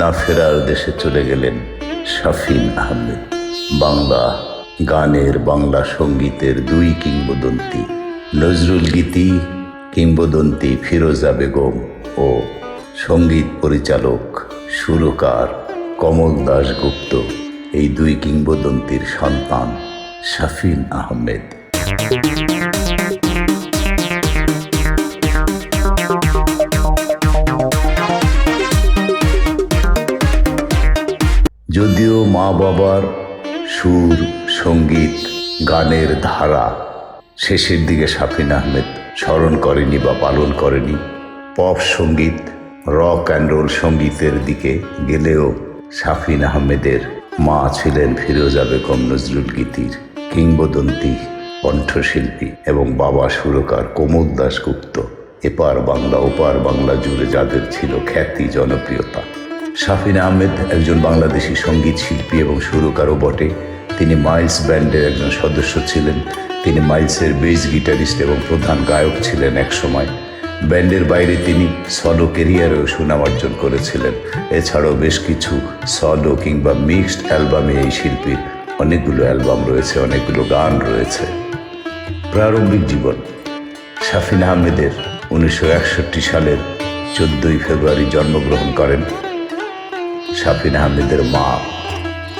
না ফেরার দেশে চলে গেলেন শাফিন আহমেদ। বাংলা, গানের বাংলা সঙ্গীতের দুই কিংবদন্তি, নজরুল গীতি, কিংবদন্তি ফিরোজা বেগম ও সংগীত পরিচালক সুরকার কমল দাশগুপ্ত এই দুই কিংবদন্তির সন্তান শাফিন আহমেদ। মা বাবার সুর, সংগীত, গানের ধারা। শেষের দিকে শাফিন আহমেদ স্মরণ করেনি বা পালন করেনি। পপ সংগীত, রক অ্যান্ড রোল সঙ্গীতের দিকে গেলেও শাফিন আহমেদের মা ছিলেন ফিরোজা বেগম নজরুল গীতির কিংবদন্তি, কণ্ঠশিল্পী এবং বাবা সুরকার কোমল দাশগুপ্ত। এপার বাংলা, ওপার বাংলা জুড়ে যাদের ছিল খ্যাতি, জনপ্রিয়তা। শাফিন আহমেদ একজন বাংলাদেশি সংগীত শিল্পী এবং সুরকারও বটে। তিনি মাইলস ব্যান্ডের একজন সদস্য ছিলেন। তিনি মাইলসের বেস গিটারিস্ট এবং প্রধান গায়ক ছিলেন একসময় ব্যান্ডের বাইরে তিনি সলো কেরিয়ারেও সুনাম অর্জন করেছিলেন। এছাড়াও বেশ কিছু সলো কিংবা মিক্সড অ্যালবামে এই শিল্পীর অনেকগুলো অ্যালবাম রয়েছে, অনেকগুলো গান রয়েছে। প্রারম্ভিক জীবন। শাফিন আহমেদের উনিশশো একষট্টি সালের চোদ্দই ফেব্রুয়ারি জন্মগ্রহণ করেন। শাফিন আহমেদের মা।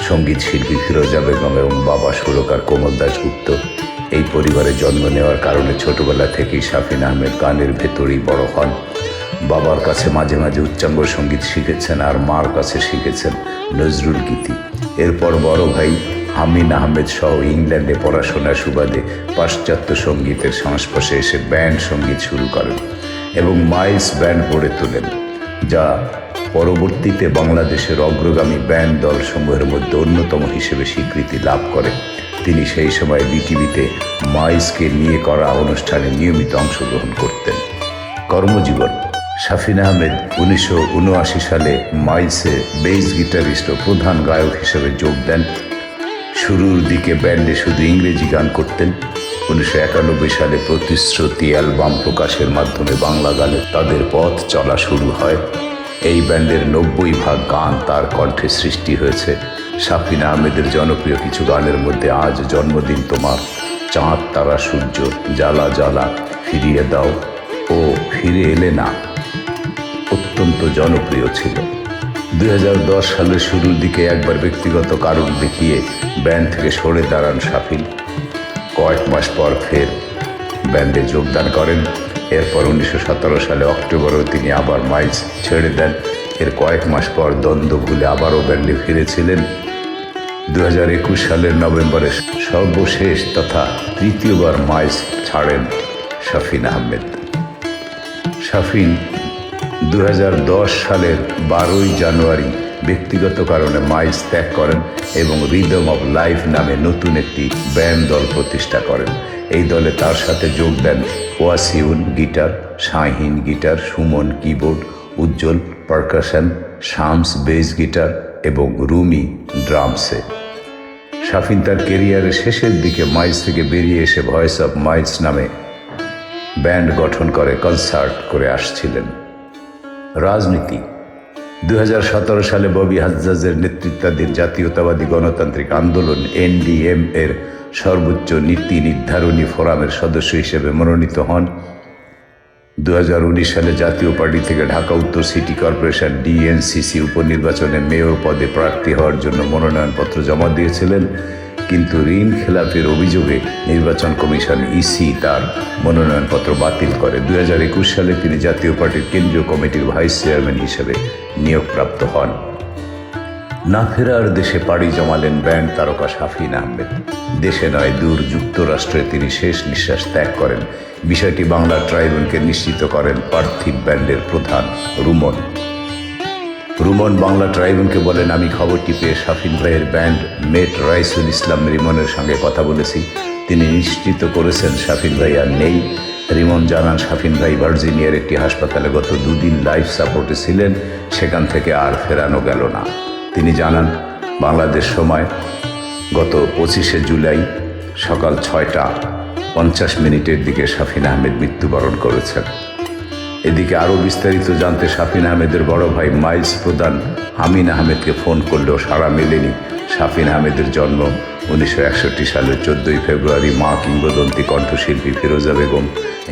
সংগীত শিল্পী ফিরোজা বেগম এবং বাবা সুরকার কোমল দাশগুপ্ত এই পরিবারে জন্ম নেওয়ার কারণে ছোটবেলা থেকেই শাফিন আহমেদ গানের ভেতরেই বড় হন। বাবার কাছে মাঝে মাঝে উচ্চাঙ্গ সংগীত শিখেছেন আর মার কাছে শিখেছেন নজরুল গীতি। এরপর বড় ভাই হামিন আহমেদ সহ ইংল্যান্ডে পড়াশোনার সুবাদে পাশ্চাত্য সঙ্গীতের সংস্পর্শে এসে ব্যান্ড সংগীত শুরু করেন এবং মাইলস ব্যান্ড গড়ে তোলেন, যা পরবর্তীতে বাংলাদেশের অগ্রগামী ব্যান্ড দলসমূহের মধ্যে অন্যতম হিসেবে স্বীকৃতি লাভ করে। তিনি সেই সময় বিটিভিতে মাইসকে নিয়ে করা অনুষ্ঠানে নিয়মিত অংশগ্রহণ করতেন। কর্মজীবন, শাফিন আহমেদ উনিশশো উনআশি সালে মাইসে বেস গিটারিস্ট ও প্রধান গায়ক হিসেবে যোগ দেন। শুরুর দিকে ব্যান্ডে শুধু ইংরেজি গান করতেন। উনিশশো একানব্বই সালে প্রতিশ্রুতি অ্যালবাম প্রকাশের মাধ্যমে বাংলা গানে তাদের পথ চলা শুরু হয়। এই ব্যান্ডের নব্বই ভাগ গান তার কণ্ঠে সৃষ্টি হয়েছে। শাফিন আহমেদের জনপ্রিয় কিছু গানের মধ্যে আজ জন্মদিন তোমার। চাঁদ, তারা, সূর্য, জ্বালা জ্বালা, ফিরিয়ে দাও। ও, ফিরে এলে না। অত্যন্ত জনপ্রিয় ছিল। দু হাজার দশ সালের শুরুর দিকে একবার ব্যক্তিগত কারণ দেখিয়ে ব্যান্ড থেকে সরে দাঁড়ান শাফিন। কয়েক মাস পর ফের ব্যান্ডে যোগদান করেন। এরপর উনিশশো সতেরো সালে অক্টোবরও তিনি আবার মাইলস ছেড়ে দেন। এর কয়েক মাস পর দ্বন্দ্ব ভুলে আবারও ব্যান্ডে ফিরেছিলেন। দু হাজার একুশ সালের নভেম্বরে সর্বশেষ তথা তৃতীয়বার মাইলস ছাড়েন শাফিন আহমেদ। শাফিন দু হাজার দশ সালের বারোই জানুয়ারি ব্যক্তিগত কারণে মাইলস ত্যাগ করেন এবং রিদম অব লাইফ নামে নতুন একটি ব্যান্ড দল প্রতিষ্ঠা করেন। এই দলে তার সাথে যোগ দেন Wasiun guitar, Shahin guitar, Sumon keyboard, Ujjal percussion, Shams bass guitar এবং রুমি ড্রামসে। শাফিন তার কেরিয়ারের শেষের দিকে মাইলস থেকে বেরিয়ে এসে ভয়েস অফ মাইলস নামে ব্যান্ড গঠন করে কনসার্ট করে আসছিলেন। রাজনীতি। দুই হাজার সতেরো সালে ববি হাজ্জাজের নেতৃত্বাধীন জাতীয়তাবাদী গণতান্ত্রিক আন্দোলন এনডিএম এর সর্বোচ্চ নীতি নির্ধারণী ফোরামের সদস্য হিসেবে মনোনীত হন। দু হাজার উনিশ সালে জাতীয় পার্টি থেকে ঢাকা উত্তর সিটি কর্পোরেশন ডিএনসিসি উপনির্বাচনে মেয়র পদে প্রার্থী হওয়ার জন্য মনোনয়নপত্র জমা দিয়েছিলেন। কিন্তু ঋণ খেলাপের অভিযোগে নির্বাচন কমিশন ইসি তার মনোনয়নপত্র বাতিল করে। দুই হাজার একুশ সালে তিনি জাতীয় পার্টির কেন্দ্রীয় কমিটির ভাইস চেয়ারম্যান হিসেবে নিয়োগপ্রাপ্ত হন। না ফেরার দেশে পাড়ি জমালেন ব্যান্ড তারকা শাফিন আহমেদ। দেশে নয়, দূর যুক্তরাষ্ট্রে তিনি শেষ নিঃশ্বাস ত্যাগ করেন। বিষয়টি বাংলা ট্রাইব্যুনকে নিশ্চিত করেন পার্থিব ব্যান্ডের প্রধান রুমন। রুমন বাংলা ট্রাইবুনকে বলেন, আমি খবরটি পেয়ে শাফিন ভাইয়ের ব্যান্ড মেট রাইসুল ইসলাম রিমনের সঙ্গে কথা বলেছি। তিনি নিশ্চিত করেছেন শাফিন ভাই আর নেই। রিমন জানান, শাফিন ভাই ভার্জিনিয়ার একটি হাসপাতালে গত দুদিন লাইফ সাপোর্টে ছিলেন। সেখান থেকে আর ফেরানো গেল না। তিনি জানান, বাংলাদেশ সময় গত পঁচিশে জুলাই সকাল ছয়টা পঞ্চাশ মিনিটের দিকে শাফিন আহমেদ মৃত্যুবরণ করেছেন। এদিকে আরও বিস্তারিত জানতে শাফিন আহমেদের বড় ভাই মাইলস প্রধান হামিন আহমেদকে ফোন করলেও সাড়া মেলেনি। শাফিন আহমেদের জন্ম উনিশশো একষট্টি সালের চোদ্দোই ফেব্রুয়ারি মা কিংবদন্তি কণ্ঠশিল্পী ফিরোজা বেগম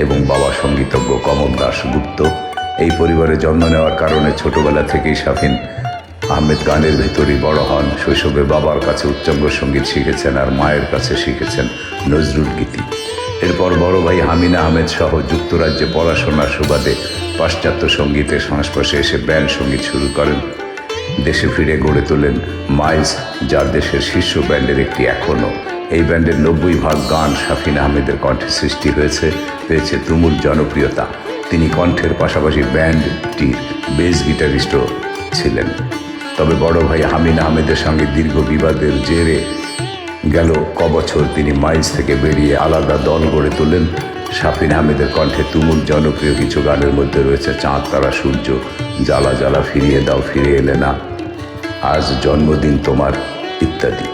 এবং বাবা সঙ্গীতজ্ঞ কমল দাস গুপ্ত। এই পরিবারে জন্ম নেওয়ার কারণে ছোটবেলা থেকেই শাফিন আহমেদ গানের ভেতরই বড় হন। শৈশবে বাবার কাছে উচ্চাঙ্গ সংগীত শিখেছেন আর মায়ের কাছে শিখেছেন নজরুল গীতি। এরপর বড় ভাই হামিনা আহমেদ সহ যুক্তরাজ্যে পড়াশোনার সুবাদে পাশ্চাত্য সঙ্গীতের সংস্পর্শে এসে ব্যান্ড সংগীত শুরু করেন। দেশে ফিরে গড়ে তোলেন মাইলস, যার দেশের শীর্ষ ব্যান্ডের একটি এখনও। এই ব্যান্ডের নব্বই ভাগ গান শাফিন আহমেদের কণ্ঠে সৃষ্টি হয়েছে, পেয়েছে তুমুল জনপ্রিয়তা। তিনি কণ্ঠের পাশাপাশি ব্যান্ডটির বেস গিটারিস্টও ছিলেন। তবে বড় ভাই হামিন আহমেদের সঙ্গে দীর্ঘ বিবাদের জেরে গেল কবছর তিনি মাইলস থেকে বেরিয়ে আলাদা দল গড়ে তোলেন শাফিন আহমেদের কণ্ঠে তুমুল জনপ্রিয় কিছু গানের মধ্যে রয়েছে চাঁদ, তারা, সূর্য, জ্বালা জ্বালা, ফিরিয়ে দাও ফিরে এলে না। আজ জন্মদিন তোমার, ইত্যাদি।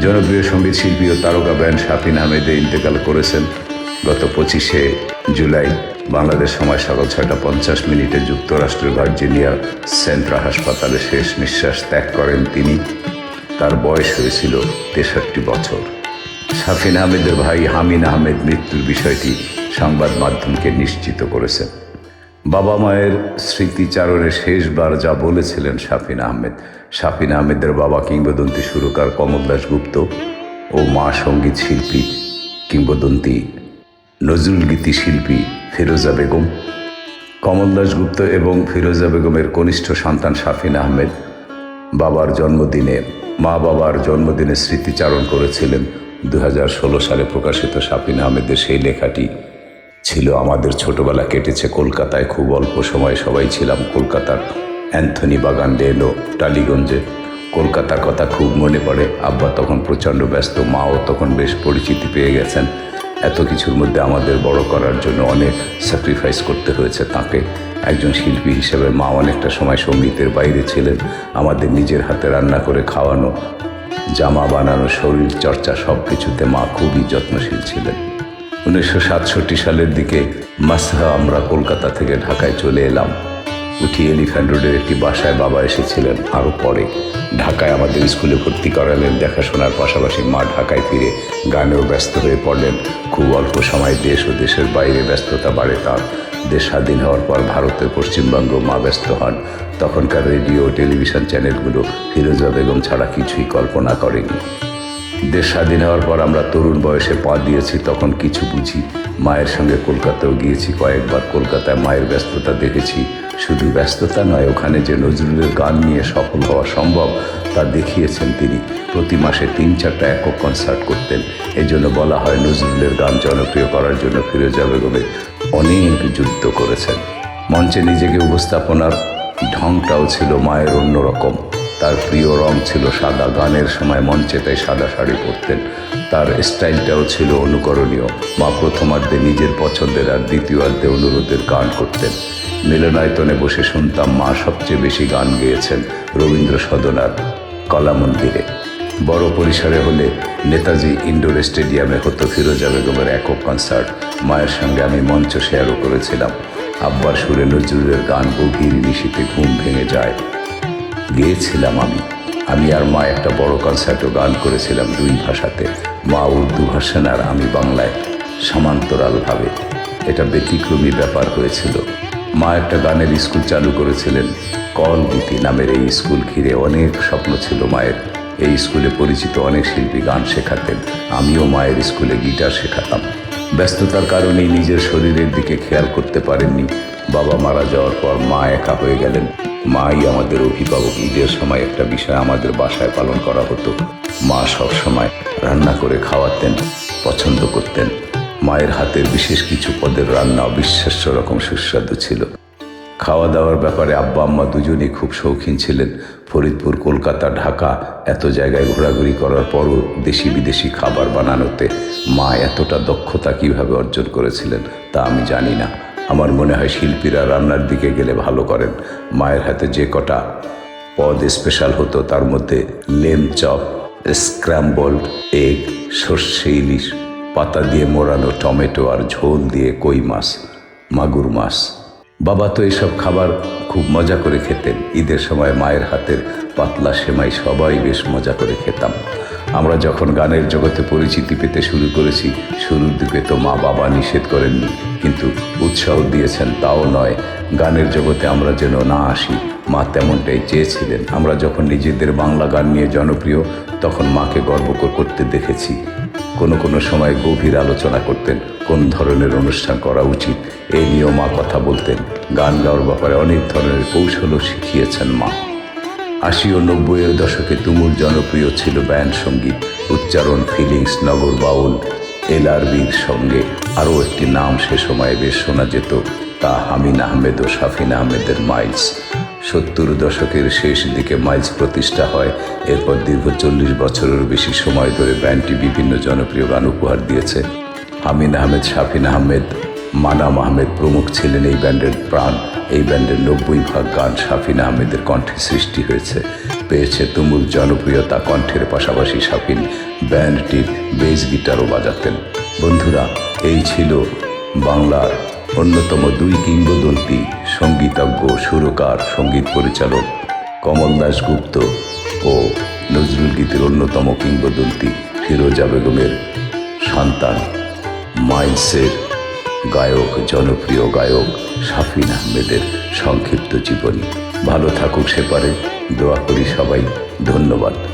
জনপ্রিয় সংগীত শিল্পী ও তারকা ব্যান্ড শাফিন আহমেদে ইন্তেকাল করেছেন। গত পঁচিশে জুলাই বাংলাদেশ সময় সকাল ছয়টা পঞ্চাশ মিনিটে যুক্তরাষ্ট্রের ভার্জিনিয়া সেন্ট্রা হাসপাতালে শেষ নিঃশ্বাস ত্যাগ করেন তিনি। তার বয়স হয়েছিল তেষট্টি বছর। সাফিন আহমেদের ভাই হামিন আহমেদ মৃত্যুর বিষয়টি সংবাদ মাধ্যমকে নিশ্চিত করেছেন। বাবা মায়ের স্মৃতিচারণে শেষবার যা বলেছিলেন সাফিন আহমেদ। শাফিন আহমেদের বাবা কিংবদন্তি সুরকার কমল দাশগুপ্ত ও মা সংগীত শিল্পী কিংবদন্তি নজরুল গীতি শিল্পী ফিরোজা বেগম। কমল দাশগুপ্ত এবং ফিরোজা বেগমের কনিষ্ঠ সন্তান শাফিন আহমেদ বাবার জন্মদিনে মা বাবার জন্মদিনের স্মৃতিচারণ করেছিলেন। দু ষোলো সালে প্রকাশিত সাপিন আহমেদের সেই লেখাটি ছিল আমাদের ছোটবেলা কেটেছে কলকাতায়। খুব অল্প সময় সবাই ছিলাম কলকাতার অ্যান্থনি বাগান ডেলো টালিগঞ্জে। কলকাতার কথা খুব মনে পড়ে। আব্বা তখন প্রচণ্ড ব্যস্ত, মাও তখন বেশ পরিচিতি পেয়ে গেছেন। এত কিছুর মধ্যে আমাদের বড় করার জন্য অনেক স্যাক্রিফাইস করতে হয়েছে তাকে। একজন শিল্পী হিসেবে মা অনেকটা সময় সঙ্গীতের বাইরে ছিলেন, আমাদের নিজের হাতে রান্না করে খাওয়ানো, জামা বানানো, শরীর চর্চা সব কিছুতে মা খুবই যত্নশীল ছিলেন। উনিশশো সাতষট্টি সালের দিকে মাসহা আমরা কলকাতা থেকে ঢাকায় চলে এলাম। উঠি এলিফ্যান্ট রোডের একটি বাসায় বাবা এসেছিলেন আরও পরে। ঢাকায় আমাদের স্কুলে ভর্তি করালেন। দেখাশোনার পাশাপাশি মা ঢাকায় ফিরে গানেও ব্যস্ত হয়ে পড়লেন। খুব অল্প সময় দেশ ও দেশের বাইরে ব্যস্ততা বাড়ে তার। দেশ স্বাধীন হওয়ার পর ভারতের পশ্চিমবঙ্গ মা ব্যস্ত হন। তখনকার রেডিও, টেলিভিশন চ্যানেলগুলো ফিরোজা বেগম ছাড়া কিছুই কল্পনা করেনি। দেশ স্বাধীন হওয়ার পর আমরা তরুণ বয়সে পা দিয়েছি, তখন কিছু বুঝি। মায়ের সঙ্গে কলকাতাও গিয়েছি, কয়েকবার কলকাতায় মায়ের ব্যস্ততা দেখেছি। শুধু ব্যস্ততা নয়, ওখানে যে নজরুলের গান নিয়ে সফল হওয়া সম্ভব, তা দেখিয়েছেন তিনি। প্রতি মাসে তিন চারটা একক কনসার্ট করতেন। এই জন্য বলা হয়, নজরুলের গান জনপ্রিয় করার জন্য ফিরোজা বেগমে অনেক যুদ্ধ করেছেন। মঞ্চে নিজেকে উপস্থাপনার ঢংটাও ছিল মায়ের অন্যরকম। তার প্রিয় রং ছিল সাদা। গানের সময় মঞ্চে তাই সাদা শাড়ি পরতেন। তার স্টাইলটাও ছিল অনুকরণীয়। মা প্রথমার্ধে নিজের পছন্দের আর দ্বিতীয়ার্ধে অনুরোধের গান করতেন। মিলনায়তনে বসে শুনতাম, মা সবচেয়ে বেশি গান গেয়েছেন রবীন্দ্র সদনার কলা মন্দিরে বড় পরিসরে হলে নেতাজি ইনডোর স্টেডিয়ামে হতো ফিরোজা বেগমের একক কনসার্ট। মায়ের সঙ্গে আমি মঞ্চ শেয়ারও করেছিলাম। আব্বার সুরে নজরুলের গান গভীর নিশীতে ঘুম ভেঙে যায়। গেয়েছিলাম আমি। আমি আর মা একটা বড় কনসার্টও গান করেছিলাম দুই ভাষাতে। মা উর্দু ভাষান আর আমি বাংলায় সমান্তরালভাবে। এটা ব্যতিক্রমী ব্যাপার হয়েছিল। মা একটা গানের স্কুল চালু করেছিলেন। কল গীতি নামের এই স্কুল ঘিরে অনেক স্বপ্ন ছিল মায়ের। এই স্কুলে পরিচিত অনেক শিল্পী গান শেখাতেন। আমিও মায়ের স্কুলে গিটার শেখাতাম। ব্যস্ততার কারণেই নিজের শরীরের দিকে খেয়াল করতে পারেননি। বাবা মারা যাওয়ার পর মা একা হয়ে গেলেন। মাই আমাদের অভিভাবক। ঈদের সময় একটা বিষয় আমাদের বাসায় পালন করা হতো। মা সব সময় রান্না করে খাওয়াতেন, পছন্দ করতেন। মায়ের হাতের বিশেষ কিছু পদের রান্না অবিশ্বাস্য রকম সুস্বাদু ছিল। খাওয়া দাওয়ার ব্যাপারে আব্বা আম্মা দুজনেই খুব শৌখিন ছিলেন। ফরিদপুর, কলকাতা, ঢাকা এত জায়গায় ঘোরাঘুরি করার পরও দেশি বিদেশি খাবার বানানোতে মা এতটা দক্ষতা কীভাবে অর্জন করেছিলেন তা আমি জানি না। আমার মনে হয় শিল্পীরা রান্নার দিকে গেলে ভালো করেন। মায়ের হাতে যে কটা পদ স্পেশাল হতো, তার মধ্যে লেম চপ স্ক্র্যাম্বলড এগ সর্ষে ইলিশ, পাতা দিয়ে মোড়ানো টমেটো আর ঝোল দিয়ে কই মাছ, মাগুর মাছ। বাবা তো এসব খাবার খুব মজা করে খেতেন। ঈদের সময় মায়ের হাতের পাতলা সেমাই সবাই বেশ মজা করে খেতাম। আমরা যখন গানের জগতে পরিচিতি পেতে শুরু করেছি, শুরুর দিকে তো মা বাবা নিষেধ করেননি। কিন্তু উৎসাহ দিয়েছেন তাও নয়। গানের জগতে আমরা যেন না আসি, মা তেমনটাই চেয়েছিলেন। আমরা যখন নিজেদের বাংলা গান নিয়ে জনপ্রিয়, তখন মাকে গর্ব করতে দেখেছি। কোনো কোনো সময় গভীর আলোচনা করতেন, কোন ধরনের অনুষ্ঠান করা উচিত এই নিয়েও মা কথা বলতেন। গান গাওয়ার ব্যাপারে অনেক ধরনের কৌশলও শিখিয়েছেন মা। আশি ও নব্বইয়ের দশকে তুমুল জনপ্রিয় ছিল ব্যান্ড সংগীত, উচ্চারণ ফিলিংস নগর বাউল এলআরবির সঙ্গে। আরও একটি নাম সে সময়ে বেশ শোনা যেত, তা হামিন আহমেদ ও শাফিন আহমেদের মাইলস। সত্তর দশকের শেষ দিকে মাইলস প্রতিষ্ঠা হয়, এরপর দীর্ঘ চল্লিশ বছরের বেশি সময় ধরে ব্যান্ডটি বিভিন্ন জনপ্রিয় গান উপহার দিয়েছে। হামিন আহমেদ, শাফিন আহমেদ মানাম আহমেদ প্রমুখ ছিলেন এই ব্যান্ডের প্রাণ। এই ব্যান্ডের নব্বই ভাগ গান শাফিন আহমেদের কণ্ঠে সৃষ্টি হয়েছে। পেয়েছে তুমুল জনপ্রিয়তা কণ্ঠের পাশাপাশি শাফিন ব্যান্ডটির বেস গিটারও বাজাতেন। বন্ধুরা, এই ছিল বাংলার অন্যতম দুই কিংবদন্তি সঙ্গীতজ্ঞ, সুরকার, সংগীত পরিচালক কমল দাশগুপ্ত ও নজরুল গীতের অন্যতম কিংবদন্তি ফিরোজা বেগমের সন্তান মাইলসের গায়ক, জনপ্রিয় গায়ক শাফিন আহমেদের সংক্ষিপ্ত জীবনী। ভালো থাকুক সে সেপারে দোয়া করি সবাই, ধন্যবাদ।